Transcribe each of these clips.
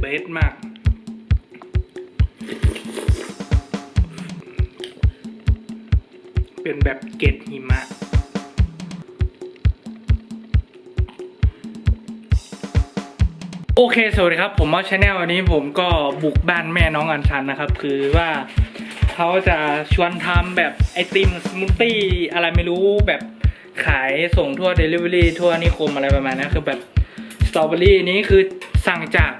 เบสมาก เป็นแบบเกล็ดหิมะโอเค สวัสดีครับ ผมมอสชาแนลวันนี้ผมก็บุกบ้านแม่น้องอัญชันนะครับ คือว่าเขาจะชวนทำแบบไอติมสมูทตี้อะไรไม่รู้แบบขายส่งทั่วเดลิเวอรี่ทั่วนิคมอะไรประมาณนั้นคือแบบสตรอเบอรี่นี้คือสั่งจาก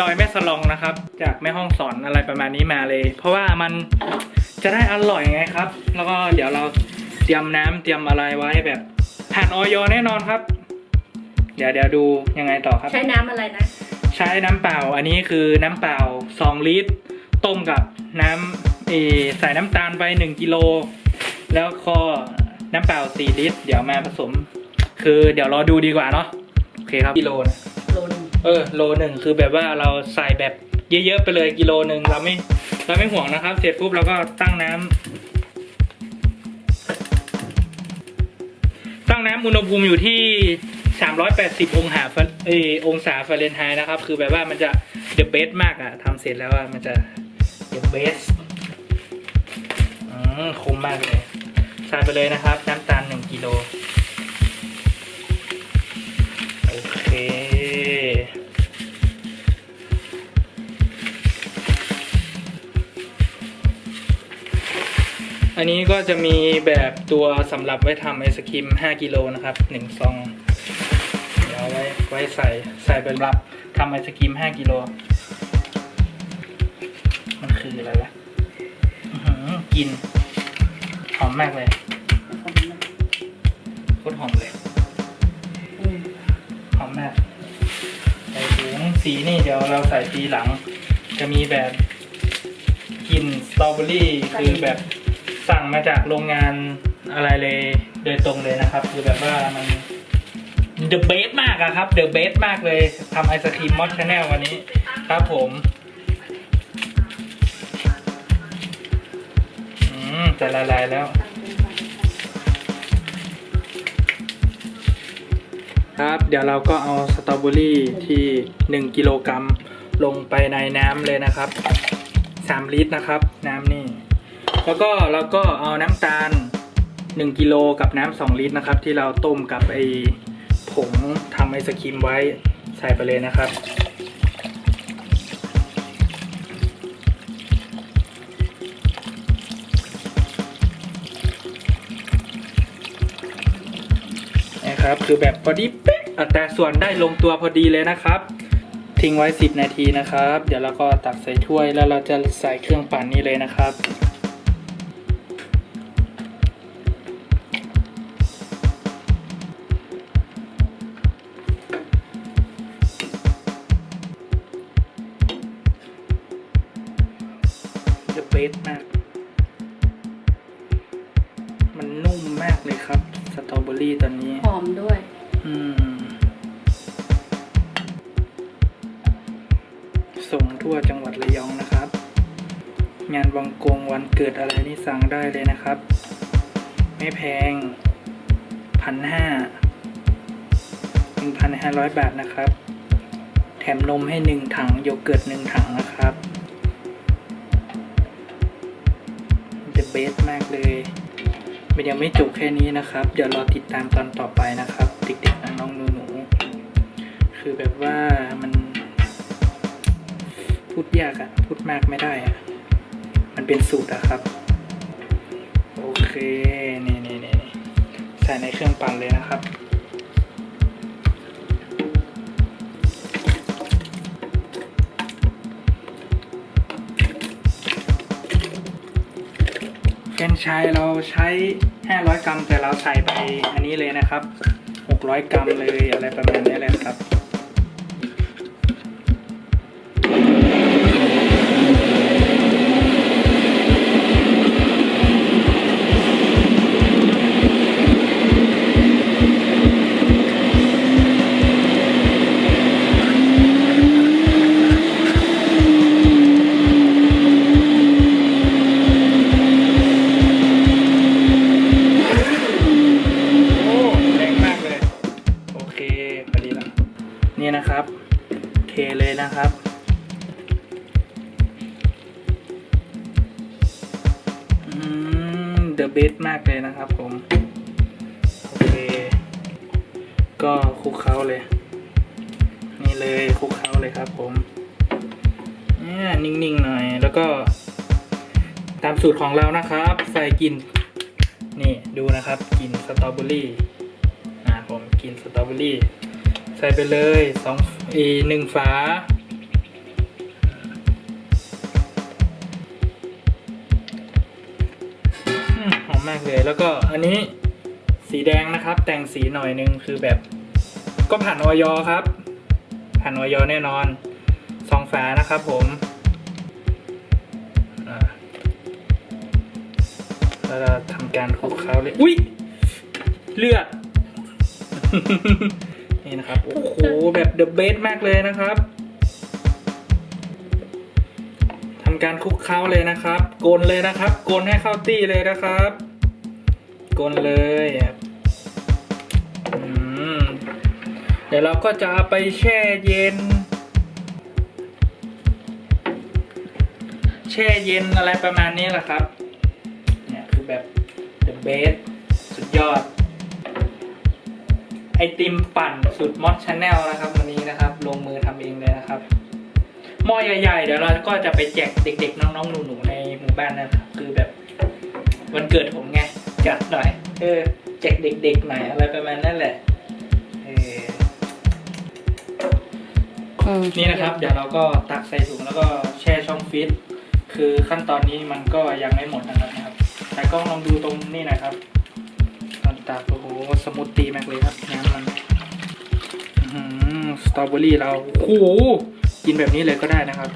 ดอยแม่สลองนะครับ จากแม่ห้องสอนอะไรประมาณนี้มาเลย เพราะว่ามันจะได้อร่อยไงครับ แล้วก็เดี๋ยวเราเตรียมน้ำเตรียมอะไรไว้แบบผ่านออยแน่นอนครับ เดี๋ยวเดี๋ยวดูยังไงต่อครับ ใช้น้ำอะไรนะ ใช้น้ำเปล่า อันนี้คือน้ำเปล่า 2 ลิตร ต้มกับน้ำเออใส่น้ำตาลไป 1กิโลแล้วก็น้ำเปล่า 4 ลิตร เดี๋ยวมาผสม คือเดี๋ยวรอดูดีกว่าเนาะ โอเคครับกิโลนะโลน เออโลหนึ่งคือแบบว่าเราใส่แบบเยอะๆไปเลยกิโลหนึ่งเราไม่เราไม่ห่วงนะครับ เสร็จปุ๊บเราก็ตั้งน้ำตั้งน้ำอุณหภูมิอยู่ที่380องศาเอองศาฟาเรนไฮต์นะครับ คือแบบว่ามันจะ the best มากอะทำเสร็จแล้วอะมันจะ the best อืมคมมากเลยใส่ไปเลยนะครับ น้ำตาล1กิโล อันนี้ก็จะมีแบบตัวสำหรับไว้ทำไอศครีม 5 กิโลนะครับ1ซองเดี๋ยวเอาไว้ไว้ใส่ใส่เป็นรับทำไอศครีม 5 กิโล มันคืออะไรวะกลิน หอมมากเลยโคตรหอมเลยหอมมากใส่ถุงสีนี่เดี๋ยวเราใส่ทีหลัง จะมีแบบกลิ่นสตรอเบอรี่คือแบบ สั่งมาจากโรงงานอะไรเลยโดยตรงเลยนะครับ คือแบบว่ามันเดอะเบสมากอะครับเดอะเบสมากเลยทำไอศครีมมอสชาแนลวันนี้ครับผมอืมจะละลายแล้ว ครับเดี๋ยวเราก็เอาสตรอเบอรี่ที่ 1 กิโลกรัมลงไปในน้ำเลยนะครับ 3 ลิตรนะครับ น้ำนี่ แล้วก็เราก็เอาน้ำตาล 1กิโลกับน้ำ2ลิตรนะครับ ที่เราต้มกับไอผงทำไอศครีมไว้ใส่ไปเลยนะครับ นะครับ คือแบบพอดีเป๊ะอัตราส่วนได้ลงตัวพอดีเลยนะครับทิ้งไว้ 10 นาทีนะครับ เดี๋ยวเราก็ตักใส่ถ้วยแล้วเราจะใส่เครื่องปั่นนี้เลยนะครับากเลยครับ สตรอเบอรี่ตอนนี้ หอมด้วย อืม ส่งทั่วจังหวัดระยองนะครับ งานวังกงวันเกิดอะไรนี่สั่งได้เลยนะครับ ไม่แพงพันห้าหนึ่งพันห้าร้อยบาทนะครับ แถมนมให้หนึ่งถังโยเกิร์ตหนึ่งถังนะครับจะเบสมากเลย มันยังไม่จบแค่นี้นะครับ เดี๋ยวรอติดตามตอนต่อไปนะครับเด็กๆน้องๆหนูๆคือแบบว่ามันพูดยากอะพูดมากไม่ได้อะมันเป็นสูตรอะครับ โอเค นี่นี่นี่นี่ใส่ในเครื่องปั่นเลยนะครับ เกนชายเราใช้ 500 กรัม แต่เราใส่ไปอันนี้เลยนะครับ 600 กรัมเลยอะไรประมาณนี้เลยครับากเลยนะครับผมโอเคก็คลุกเคล้าเลย นี่เลยคลุกเคล้าเลยครับผมเนี่ยนิ่งๆหน่อย แล้วก็ ตามสูตรของเรานะครับ ใส่กลิ่นนี่ดูนะครับกลิ่นสตรอเบอรี่อ่าผมกลิ่นสตรอเบอรี่ ใส่ไปเลยสองอีหนึ่งฝา มากเลย แล้วก็อันนี้สีแดงนะครับ แต่งสีหน่อยนึงคือแบบ ก็ผ่านออยครับ ผ่านออยแน่นอนสองฝานะครับผมอ่าแล้วเราทำการคลุกเคล้าเลย อุ้ยเลือด นี่นะครับ โอ้โห แบบเดอะเบสมากเลยนะครับทำการคลุกเคล้าเลยนะครับ โกนเลยนะครับ โกนให้เข้าตี้เลยนะครับ กนเลยอืมเดี๋ยวเราก็จะเอาไปแช่เย็น แช่เย็นอะไรประมาณนี้แหละครับ เนี่ยคือแบบ the best สุดยอด ไอติมปั่นสุดมอสชาแนลนะครับวันนี้นะครับ ลงมือทำเองเลยนะครับหม้อใหญ่ๆ เดี๋ยวเราก็จะไปแจกเด็กๆ น้องๆ หนูๆ ในหมู่บ้านนะครับ คือแบบวันเกิดผมไง จัดหน่อย เออแจกเด็กๆหน่อยอะไรประมาณนั้นแหละเอออืมนี่นะครับ เดี๋ยวเราก็ตักใส่ถุงแล้วก็แช่ช่องฟิตคือขั้นตอนนี้มันก็ยังไม่หมดนะครับแต่กล้องลองดูตรงนี่หนะครับตอนตักโอ้โหสมูทตีมากเลยครับน้ำมันอื้อหือสตรอเบอรี่เราโอ้โหกินแบบนี้เลยก็ได้นะครับ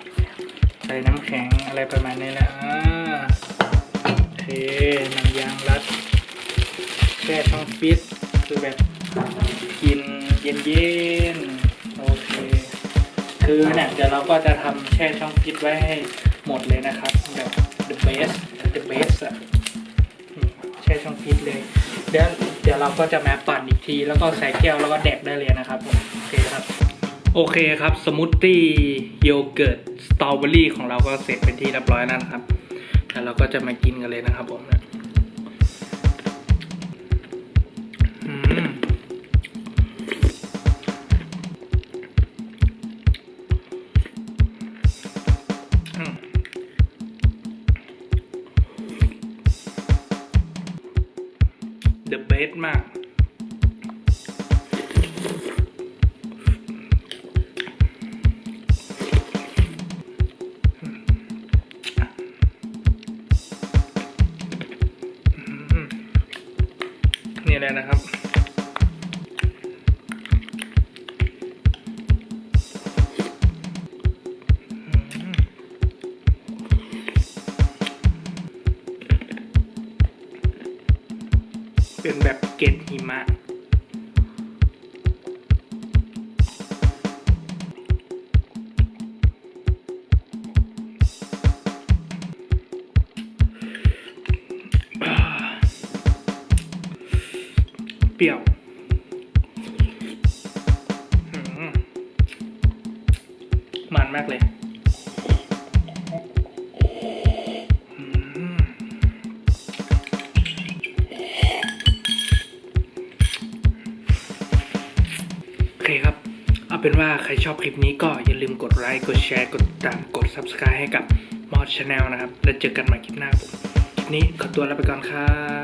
ใส่น้ำแข็งอะไรประมาณนี้แหละอ่าโอ เคหนังยางรัดแช่ช่องฟิตคือแบบกินเย็นๆโอเค คือเนี่ยเดี๋ยวเราก็จะทำแช่ช่องฟิตไว้ให้หมดเลยนะครับแบบ the best the best อะแช่ช่องฟิตเลยเดี๋ยวเดี๋ยวเราก็จะมาปั่นอีกที แล้วก็ใส่แก้วแล้วก็แดกได้เลยนะครับผมโอเคครับ โอเคครับ สมูทตี้โยเกิร์ตสตรอเบอรี่ของเราก็เสร็จเป็นที่เรียบร้อยแล้วนะครับ แล้วเราก็จะมากินกันเลยนะครับผมนะอืม แล้วนะครับ เป็นแบบเกล็ดหิมะ เปรี้ยวมันมากเลยโอเคครับ เอาเป็นว่าใครชอบคลิปนี้ก็อย่าลืมกดไลค์ กดแชร์ กดติดตาม กด Subscribe ให้กับมอดชาแนลนะครับ แล้วเจอกันใหม่คลิปหน้าผม คลิปนี้ขอตัวลาไปก่อนครับ